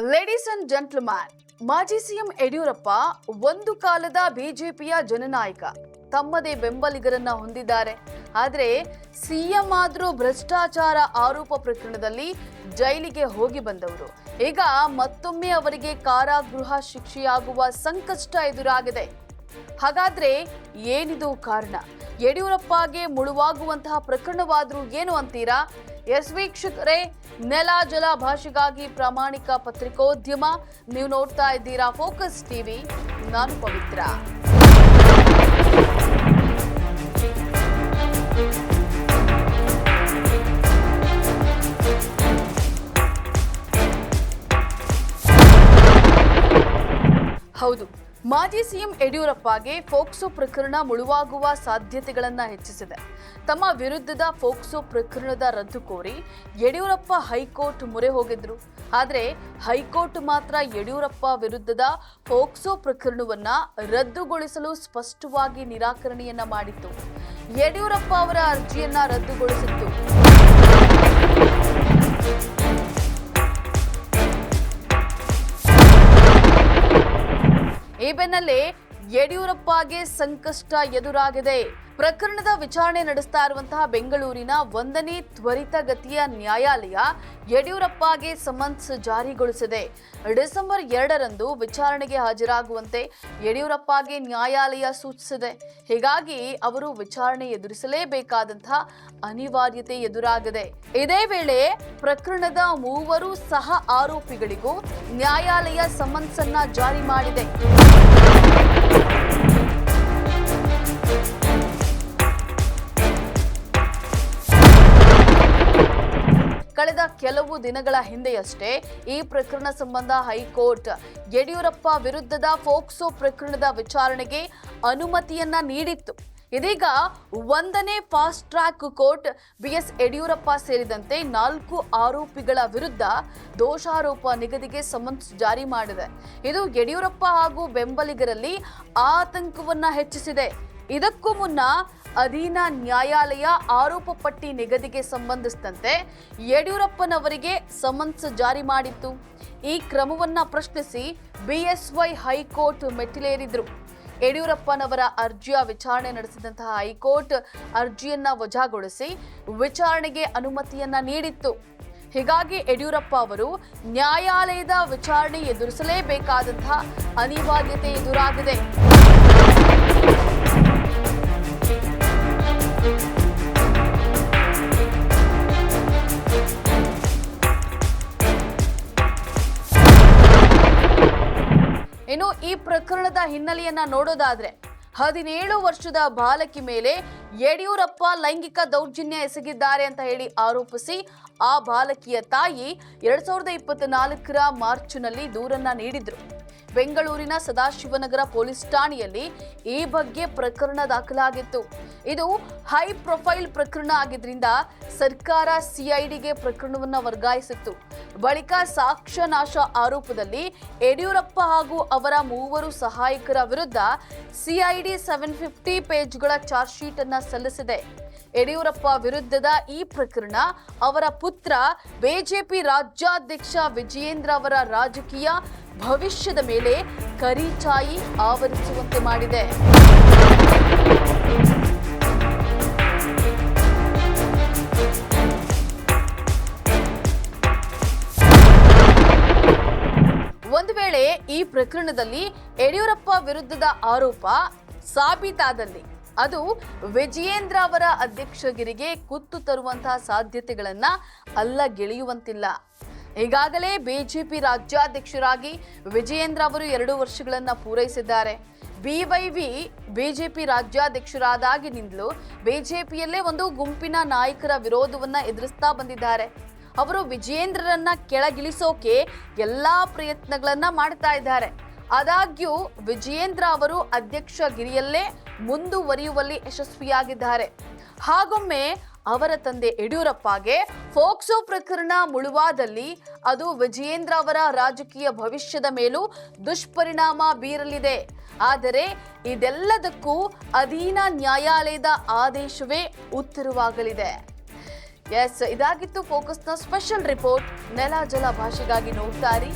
Ladies and gentleman ಮಾಜಿ CM Yediyurappa ಒಂದು ಕಾಲದ ಬಿಜೆಪಿಯ ಜನನಾಯಕ. ತಮ್ಮದೇ ಬೆಂಬಲಿಗರನ್ನ ಹೊಂದಿದ್ದಾರೆ. ಆದರೆ ಸಿಎಂ ಆದರೂ ಭ್ರಷ್ಟಾಚಾರ ಆರೋಪ ಪ್ರಕರಣದಲ್ಲಿ ಜೈಲಿಗೆ ಹೋಗಿ ಬಂದವರು. ಈಗ ಮತ್ತೊಮ್ಮೆ ಅವರಿಗೆ ಕಾರಾಗೃಹ ಶಿಕ್ಷೆಯಾಗುವ ಸಂಕಷ್ಟ ಎದುರಾಗಿದೆ. ಹಾಗಾದ್ರೆ ಏನಿದು ಕಾರಣ? ಯಡಿಯೂರಪ್ಪಗೆ ಮುಳುವಾಗುವಂತಹ ಪ್ರಕರಣವಾದರೂ ಏನು ಅಂತೀರಾ? ಎಸ್ ವೀಕ್ಷಕರೇ ನೆಲ ಜಲ ಭಾಷೆಗಾಗಿ ಪ್ರಾಮಾಣಿಕ ಪತ್ರಿಕೋದ್ಯಮ. ನೀವು ನೋಡ್ತಾ ಇದ್ದೀರಾ ಫೋಕಸ್ ಟಿವಿ ನಾನು ಪವಿತ್ರ. ಹೌದು ಮಾಜಿ ಸಿಎಂ ಯಡಿಯೂರಪ್ಪಗೆ ಫೋಕ್ಸೋ ಪ್ರಕರಣ ಮುಳುವಾಗುವ ಸಾಧ್ಯತೆಗಳನ್ನು ಹೆಚ್ಚಿಸಿದೆ. ತಮ್ಮ ವಿರುದ್ಧದ ಫೋಕ್ಸೋ ಪ್ರಕರಣದ ರದ್ದು ಕೋರಿ ಯಡಿಯೂರಪ್ಪ ಹೈಕೋರ್ಟ್ ಮೊರೆ ಹೋಗಿದ್ರು. ಆದರೆ ಹೈಕೋರ್ಟ್ ಮಾತ್ರ ಯಡಿಯೂರಪ್ಪ ವಿರುದ್ಧದ ಫೋಕ್ಸೋ ಪ್ರಕರಣವನ್ನು ರದ್ದುಗೊಳಿಸಲು ಸ್ಪಷ್ಟವಾಗಿ ನಿರಾಕರಣೆಯನ್ನ ಮಾಡಿತ್ತು. ಯಡಿಯೂರಪ್ಪ ಅವರ ಅರ್ಜಿಯನ್ನ ರದ್ದುಗೊಳಿಸಿತ್ತು. ಈ ಬೆನ್ನಲ್ಲೇ ಯಡಿಯೂರಪ್ಪಗೆ ಸಂಕಷ್ಟ ಎದುರಾಗಿದೆ ಪ್ರಕರಣದ ವಿಚಾರಣೆ ನಡೆಸ್ತಾ ಇರುವಂತಹ ಬೆಂಗಳೂರಿನ ಒಂದನೇ ತ್ವರಿತಗತಿಯ ನ್ಯಾಯಾಲಯ ಯಡಿಯೂರಪ್ಪಗೆ ಸಮನ್ಸ್ ಜಾರಿಗೊಳಿಸಿದೆ. ಡಿಸೆಂಬರ್ ಎರಡರಂದು ವಿಚಾರಣೆಗೆ ಹಾಜರಾಗುವಂತೆ ಯಡಿಯೂರಪ್ಪಗೆ ನ್ಯಾಯಾಲಯ ಸೂಚಿಸಿದೆ. ಹೀಗಾಗಿ ಅವರು ವಿಚಾರಣೆ ಎದುರಿಸಲೇಬೇಕಾದಂತಹ ಅನಿವಾರ್ಯತೆ ಎದುರಾಗಿದೆ. ಇದೇ ವೇಳೆ ಪ್ರಕರಣದ ಮೂವರು ಸಹ ಆರೋಪಿಗಳಿಗೂ ನ್ಯಾಯಾಲಯ ಸಮನ್ಸ್ ಅನ್ನ ಜಾರಿ ಮಾಡಿದೆ. ಕಳೆದ ಕೆಲವು ದಿನಗಳ ಹಿಂದೆಯಷ್ಟೇ ಈ ಪ್ರಕರಣ ಸಂಬಂಧ ಹೈಕೋರ್ಟ್ ಯಡಿಯೂರಪ್ಪ ವಿರುದ್ಧದ ಫೋಕ್ಸೋ ಪ್ರಕರಣದ ವಿಚಾರಣೆಗೆ ಅನುಮತಿಯನ್ನ ನೀಡಿತ್ತು. ಇದೀಗ ಒಂದನೇ fast track court B S Yediyurappa ಸೇರಿದಂತೆ ನಾಲ್ಕು ಆರೋಪಿಗಳ ವಿರುದ್ಧ ದೋಷಾರೋಪ ನಿಗದಿಗೆ ಸಮನ್ಸ್ ಜಾರಿ ಮಾಡಿದೆ. ಇದು ಯಡಿಯೂರಪ್ಪ ಹಾಗೂ ಬೆಂಬಲಿಗರಲ್ಲಿ ಆತಂಕವನ್ನ ಹೆಚ್ಚಿಸಿದೆ. ಇದಕ್ಕೂ ಮುನ್ನ ಅಧೀನ ನ್ಯಾಯಾಲಯ ಆರೋಪ ಪಟ್ಟಿ ನಿಗದಿಗೆ ಸಂಬಂಧಿಸಿದಂತೆ ಯಡಿಯೂರಪ್ಪನವರಿಗೆ ಸಮನ್ಸ್ ಜಾರಿ ಮಾಡಿತ್ತು. ಈ ಕ್ರಮವನ್ನ ಪ್ರಶ್ನಿಸಿ ಬಿಎಸ್ವೈ ಹೈಕೋರ್ಟ್ ಮೆಟ್ಟಿಲೇರಿದ್ರು. ಯಡಿಯೂರಪ್ಪನವರ ಅರ್ಜಿಯ ವಿಚಾರಣೆ ನಡೆಸಿದಂತಹ ಹೈಕೋರ್ಟ್ ಅರ್ಜಿಯನ್ನ ವಜಾಗೊಳಿಸಿ ವಿಚಾರಣೆಗೆ ಅನುಮತಿಯನ್ನ ನೀಡಿತ್ತು. ಹೀಗಾಗಿ ಯಡಿಯೂರಪ್ಪ ಅವರು ನ್ಯಾಯಾಲಯದ ವಿಚಾರಣೆ ಎದುರಿಸಲೇಬೇಕಾದಂತಹ ಅನಿವಾರ್ಯತೆ ಎದುರಾಗಿದೆ. ಇನ್ನು ಈ ಪ್ರಕರಣದ ಹಿನ್ನೆಲೆಯನ್ನ ನೋಡೋದಾದ್ರೆ ಹದಿನೇಳು ವರ್ಷದ ಬಾಲಕಿ ಮೇಲೆ ಯಡಿಯೂರಪ್ಪ ಲೈಂಗಿಕ ದೌರ್ಜನ್ಯ ಎಸಗಿದ್ದಾರೆ ಅಂತ ಹೇಳಿ ಆರೋಪಿಸಿ ಆ ಬಾಲಕಿಯ ತಾಯಿ ಎರಡ್ ಸಾವಿರದ ಇಪ್ಪತ್ನಾಲ್ಕರ ಮಾರ್ಚ್ನಲ್ಲಿ ದೂರನ್ನ ನೀಡಿದ್ರು. ಬೆಂಗಳೂರಿನ ಸದಾಶಿವನಗರ ಪೊಲೀಸ್ ಠಾಣೆಯಲ್ಲಿ ಈ ಬಗ್ಗೆ ಪ್ರಕರಣ ದಾಖಲಾಗಿತ್ತು. ಇದು ಹೈ ಪ್ರೊಫೈಲ್ ಪ್ರಕರಣ ಆಗಿದ್ದರಿಂದ ಸರ್ಕಾರ ಸಿಐಡಿಗೆ ಪ್ರಕರಣವನ್ನು ವರ್ಗಾಯಿಸಿತ್ತು. ಬಳಿಕ ಸಾಕ್ಷ್ಯ ನಾಶ ಆರೋಪದಲ್ಲಿ ಯಡಿಯೂರಪ್ಪ ಹಾಗೂ ಅವರ ಮೂವರು ಸಹಾಯಕರ ವಿರುದ್ಧ ಸಿಐಡಿ ಸೆವೆನ್ ಫಿಫ್ಟಿ ಪೇಜ್ಗಳ ಚಾರ್ಜ್ ಶೀಟ್ ಅನ್ನ ಸಲ್ಲಿಸಿದೆ. ಯಡಿಯೂರಪ್ಪ ವಿರುದ್ಧದ ಈ ಪ್ರಕರಣ ಅವರ ಪುತ್ರ ಬಿಜೆಪಿ ರಾಜ್ಯಾಧ್ಯಕ್ಷ ವಿಜಯೇಂದ್ರ ಅವರ ರಾಜಕೀಯ ಭವಿಷ್ಯದ ಮೇಲೆ ಕರಿಚಾಯಿ ಆವರಿಸುವಂತೆ ಮಾಡಿದೆ. ಒಂದು ವೇಳೆ ಈ ಪ್ರಕರಣದಲ್ಲಿ ಯಡಿಯೂರಪ್ಪ ವಿರುದ್ಧದ ಆರೋಪ ಸಾಬೀತಾದಲ್ಲಿ. ಅದು ವಿಜಯೇಂದ್ರ ಅವರ ಅಧ್ಯಕ್ಷಗಿರಿಗೆ ಕುತ್ತು ತರುವಂತಹ ಸಾಧ್ಯತೆಗಳನ್ನ ಅಲ್ಲಗೆಳೆಯುವಂತಿಲ್ಲ ಈಗಾಗಲೇ ಬಿಜೆಪಿ ರಾಜ್ಯಾಧ್ಯಕ್ಷರಾಗಿ ವಿಜಯೇಂದ್ರ ಅವರು ಎರಡು ವರ್ಷಗಳನ್ನ ಪೂರೈಸಿದ್ದಾರೆ. ಬಿವೈವಿ ಬಿಜೆಪಿ ರಾಜ್ಯಾಧ್ಯಕ್ಷರಾದಾಗಿನಿಂದಲೂ ಬಿಜೆಪಿಯಲ್ಲೇ ಒಂದು ಗುಂಪಿನ ನಾಯಕರ ವಿರೋಧವನ್ನ ಎದುರಿಸ್ತಾ ಬಂದಿದ್ದಾರೆ. ಅವರು ವಿಜಯೇಂದ್ರರನ್ನ ಕೆಳಗಿಳಿಸೋಕೆ ಎಲ್ಲಾ ಪ್ರಯತ್ನಗಳನ್ನ ಮಾಡ್ತಾ ಇದ್ದಾರೆ. ಆದಾಗ್ಯೂ ವಿಜಯೇಂದ್ರ ಅವರು ಅಧ್ಯಕ್ಷ ಗಿರಿಯಲ್ಲೇ ಮುಂದುವರಿಯುವಲ್ಲಿ ಯಶಸ್ವಿಯಾಗಿದ್ದಾರೆ. ಹಾಗೊಮ್ಮೆ ಅವರ ತಂದೆ ಯಡಿಯೂರಪ್ಪಗೆ ಫೋಕ್ಸೋ ಪ್ರಕರಣ ಮುಳುವಾದಲ್ಲಿ ಅದು ವಿಜಯೇಂದ್ರ ಅವರ ರಾಜಕೀಯ ಭವಿಷ್ಯದ ಮೇಲೂ ದುಷ್ಪರಿಣಾಮ ಬೀರಲಿದೆ. ಆದರೆ ಇದೆಲ್ಲದಕ್ಕೂ ಅಧೀನ ನ್ಯಾಯಾಲಯದ ಆದೇಶವೇ ಉತ್ತರವಾಗಲಿದೆ. ಎಸ್, ಇದಾಗಿತ್ತು ಫೋಕಸ್ನ ಸ್ಪೆಷಲ್ ರಿಪೋರ್ಟ್. ನೆಲ, ಜಲ ಭಾಷೆಗಾಗಿ ನೋಡ್ತಾರೆ.